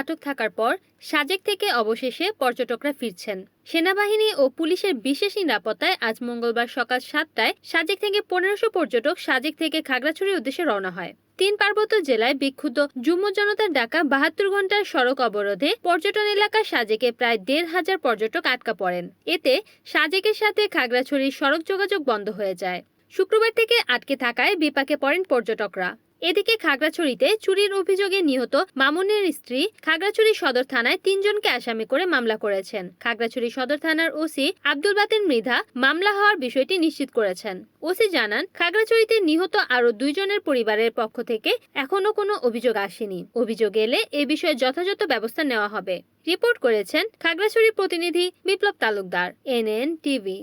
আটক থাকার পর সাজেক থেকে অবশেষে পর্যটকরা ফিরছেন। সেনাবাহিনী ও পুলিশের বিশেষ নিরাপত্তায় আজ মঙ্গলবার সকাল সাতটায় সাজেক থেকে পনেরোশো পর্যটক সাজেক থেকে খাগড়াছড়ির উদ্দেশ্যে রওনা হয়। তিন পার্বত্য জেলায় বিক্ষুব্ধ যুব জনতার ডাকা বাহাত্তর ঘণ্টার সড়ক অবরোধে পর্যটন এলাকা সাজেকে প্রায় দেড় হাজার পর্যটক আটকা পড়েন। এতে সাজেকের সাথে খাগড়াছড়ির সড়ক যোগাযোগ বন্ধ হয়ে যায়। শুক্রবার থেকে আটকে থাকায় বিপাকে পড়েন পর্যটকরা। এদিকে খাগড়াছড়িতে চুরির অভিযোগে নিহত মামুনের স্ত্রী খাগড়াছড়ি সদর থানায় তিনজনকে আসামি করে মামলা করেছেন। খাগড়াছড়ি সদর থানার ওসি আব্দুল বাতেন মৃধা মামলা হওয়ার বিষয়টি নিশ্চিত করেছেন। ওসি জানান, খাগড়াছড়িতে নিহত আরও দুইজনের পরিবারের পক্ষ থেকে এখনও কোনো অভিযোগ আসেনি। অভিযোগ এলে এ বিষয়ে যথাযথ ব্যবস্থা নেওয়া হবে। রিপোর্ট করেছেন খাগড়াছড়ি প্রতিনিধি বিপ্লব তালুকদার, এনএন টিভি।